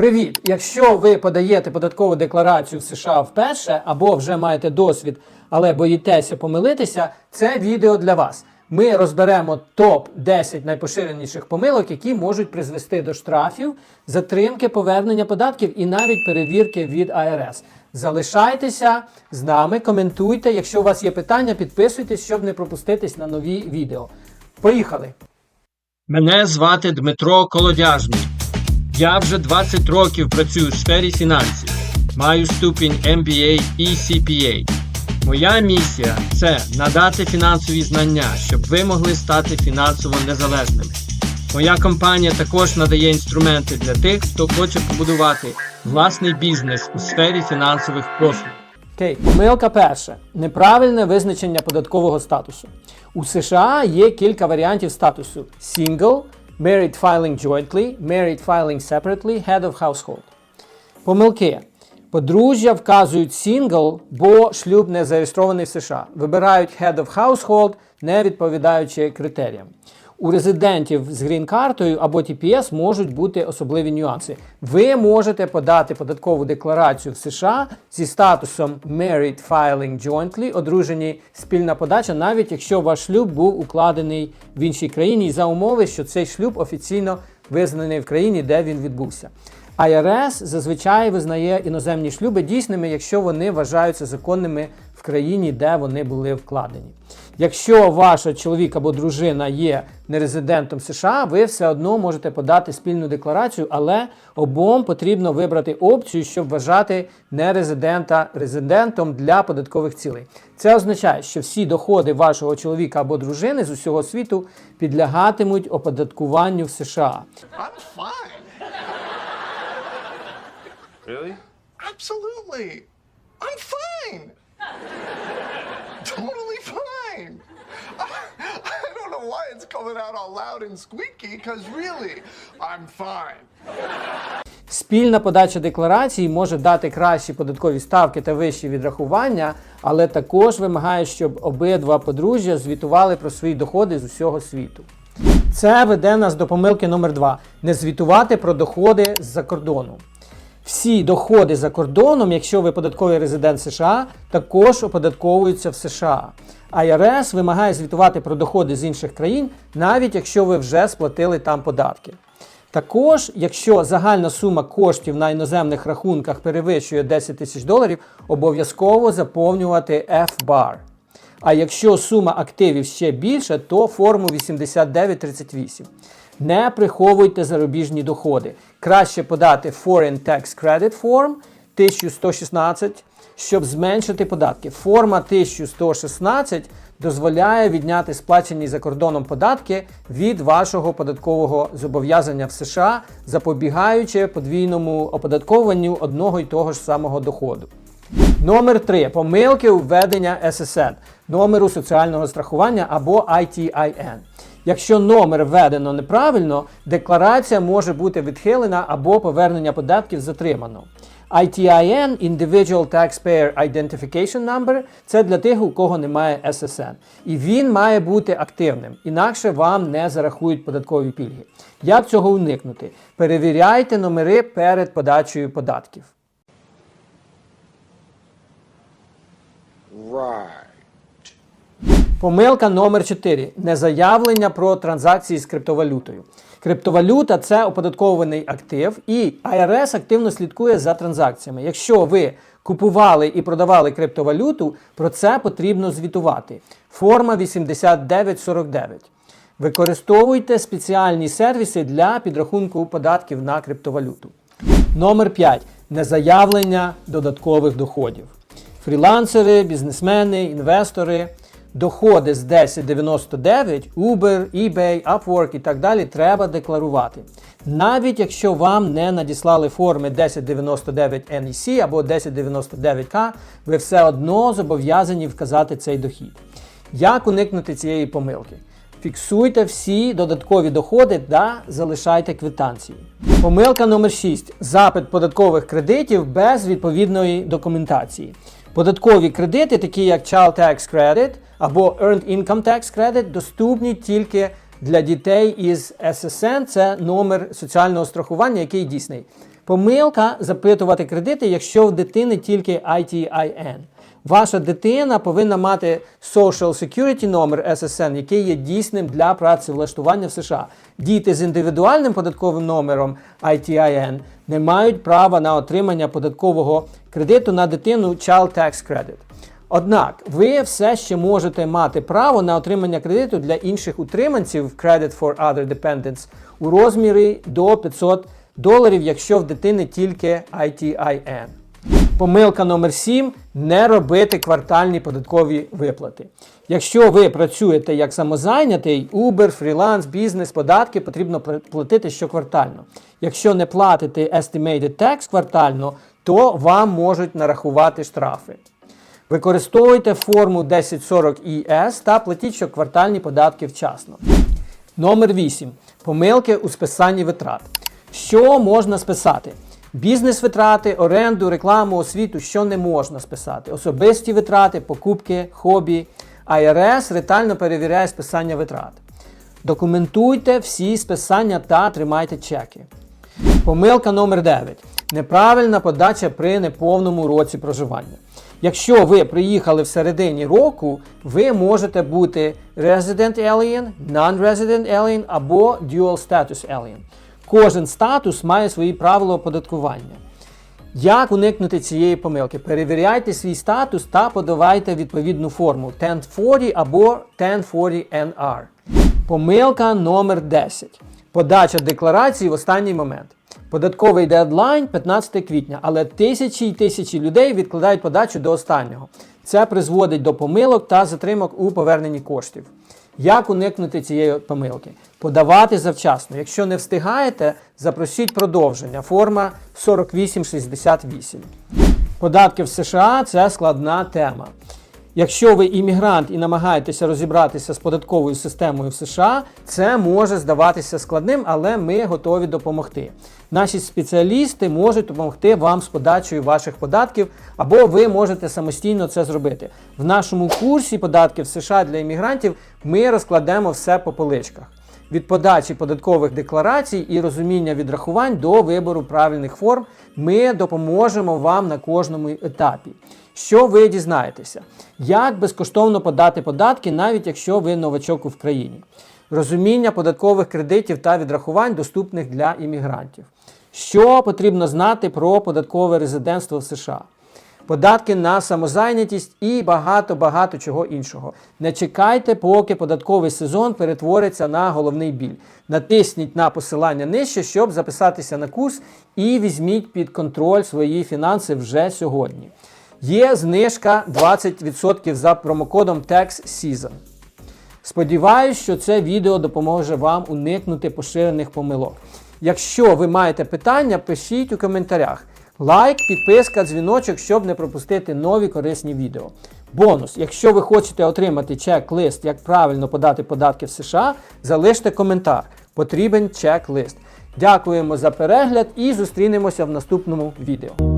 Привіт! Якщо ви подаєте податкову декларацію в США вперше або вже маєте досвід, але боїтеся помилитися, це відео для вас. Ми розберемо топ 10 найпоширеніших помилок, які можуть призвести до штрафів, затримки повернення податків і навіть перевірки від АРС. Залишайтеся з нами, коментуйте. Якщо у вас є питання, підписуйтесь, щоб не пропуститись на нові відео. Поїхали! Мене звати Дмитро Колодяжний. Я вже 20 років працюю в сфері фінансів. Маю ступінь MBA і CPA. Моя місія це надати фінансові знання, щоб ви могли стати фінансово незалежними. Моя компанія також надає інструменти для тих, хто хоче побудувати власний бізнес у сфері фінансових послуг. Окей, помилка перша. Неправильне визначення податкового статусу. У США є кілька варіантів статусу: Single, Married filing jointly, Married filing separately, Head of household. Помилки. Подружжя вказують single, бо шлюб не зареєстрований в США. Вибирають Head of household, не відповідаючи критеріям. У резидентів з грін-картою або TPS можуть бути особливі нюанси. Ви можете подати податкову декларацію в США зі статусом Married Filing Jointly, одружені спільна подача, навіть якщо ваш шлюб був укладений в іншій країні, за умови, що цей шлюб офіційно визнаний в країні, де він відбувся. IRS зазвичай визнає іноземні шлюби дійсними, якщо вони вважаються законними в країні, де вони були вкладені. Якщо ваш чоловік або дружина є нерезидентом США, ви все одно можете подати спільну декларацію, але обом потрібно вибрати опцію, щоб вважати нерезидента резидентом для податкових цілей. Це означає, що всі доходи вашого чоловіка або дружини з усього світу підлягатимуть оподаткуванню в США. I'm fine. Really? Absolutely. I'm fine. totally coming out all loud and squeaky, because really, I'm fine. Спільна подача декларації може дати кращі податкові ставки та вищі відрахування, але також вимагає, щоб обидва подружжя звітували про свої доходи з усього світу. Це веде нас до помилки номер 2 не звітувати про доходи з-за кордону. Всі доходи за кордоном, якщо ви податковий резидент США, також оподатковуються в США. IRS вимагає звітувати про доходи з інших країн, навіть якщо ви вже сплатили там податки. Також, якщо загальна сума коштів на іноземних рахунках перевищує 10 тисяч доларів, обов'язково заповнювати F-bar. А якщо сума активів ще більша, то форму 8938. Не приховуйте зарубіжні доходи. Краще подати Foreign Tax Credit Form 1116, щоб зменшити податки. Форма 1116 дозволяє відняти сплачені за кордоном податки від вашого податкового зобов'язання в США, запобігаючи подвійному оподаткованню одного й того ж самого доходу. Номер 3. Помилки у введення SSN, номеру соціального страхування або ITIN. Якщо номер введено неправильно, декларація може бути відхилена або повернення податків затримано. ITIN Individual Taxpayer Identification Number це для тих, у кого немає SSN. І він має бути активним, інакше вам не зарахують податкові пільги. Як цього уникнути? Перевіряйте номери перед подачею податків. Right. Помилка номер 4. Незаявлення про транзакції з криптовалютою. Криптовалюта це оподаткований актив, і IRS активно слідкує за транзакціями. Якщо ви купували і продавали криптовалюту, про це потрібно звітувати. Форма 8949. Використовуйте спеціальні сервіси для підрахунку податків на криптовалюту. Номер 5. Незаявлення додаткових доходів. Фрілансери, бізнесмени, інвестори. Доходи з 1099, Uber, eBay, Upwork і так далі треба декларувати. Навіть якщо вам не надіслали форми 1099 NEC або 1099K, ви все одно зобов'язані вказати цей дохід. Як уникнути цієї помилки? Фіксуйте всі додаткові доходи та залишайте квитанції. Помилка номер 6. Запит податкових кредитів без відповідної документації. Податкові кредити, такі як Child Tax Credit або Earned Income Tax Credit, доступні тільки для дітей із ССН. Це номер соціального страхування, який дійсний. Помилка запитувати кредити, якщо в дитини тільки ITIN. Ваша дитина повинна мати Social Security номер SSN, який є дійсним для працевлаштування в США. Діти з індивідуальним податковим номером ITIN не мають права на отримання податкового кредиту на дитину Child Tax Credit. Однак ви все ще можете мати право на отримання кредиту для інших утриманців Credit for Other Dependents у розмірі до 500 доларів, якщо в дитини тільки ITIN. Помилка номер 7 не робити квартальні податкові виплати. Якщо ви працюєте як самозайнятий, Uber, фріланс, бізнес, податки потрібно платити щоквартально. Якщо не платите Estimated Tax квартально, то вам можуть нарахувати штрафи. Використовуйте форму 1040 ES та платіть щоквартальні податки вчасно. Номер 8. Помилки у списанні витрат. Що можна списати? Бізнес-витрати, оренду, рекламу, освіту, що не можна списати. Особисті витрати, покупки, хобі. IRS ретельно перевіряє списання витрат. Документуйте всі списання та тримайте чеки. Помилка номер 9. Неправильна подача при неповному році проживання. Якщо ви приїхали в середині року, ви можете бути Resident Alien, Non-Resident Alien або Dual Status Alien. Кожен статус має свої правила оподаткування. Як уникнути цієї помилки? Перевіряйте свій статус та подавайте відповідну форму 1040 або 1040NR. Помилка номер 10. Подача декларації в останній момент. Податковий дедлайн 15 квітня, але тисячі й тисячі людей відкладають подачу до останнього. Це призводить до помилок та затримок у поверненні коштів. Як уникнути цієї помилки? Подавати завчасно. Якщо не встигаєте, запросіть продовження. Форма 4868. Податки в США це складна тема. Якщо ви іммігрант і намагаєтеся розібратися з податковою системою в США, це може здаватися складним, але ми готові допомогти. Наші спеціалісти можуть допомогти вам з подачею ваших податків, або ви можете самостійно це зробити. В нашому курсі податки в США для іммігрантів ми розкладемо все по поличках. Від подачі податкових декларацій і розуміння відрахувань до вибору правильних форм ми допоможемо вам на кожному етапі. Що ви дізнаєтеся? Як безкоштовно подати податки, навіть якщо ви новачок в країні? Розуміння податкових кредитів та відрахувань, доступних для іммігрантів. Що потрібно знати про податкове резидентство в США? податки на самозайнятість і багато-багато чого іншого. Не чекайте, поки податковий сезон перетвориться на головний біль. Натисніть на посилання нижче, щоб записатися на курс, і візьміть під контроль свої фінанси вже сьогодні. Є знижка 20% за промокодом TaxSeason. Сподіваюсь, що це відео допоможе вам уникнути поширених помилок. Якщо ви маєте питання, пишіть у коментарях. Лайк, підписка, дзвіночок, щоб не пропустити нові корисні відео. Бонус, якщо ви хочете отримати чек-лист, як правильно подати податки в США, залиште коментар. Потрібен чек-лист. Дякуємо за перегляд і зустрінемося в наступному відео.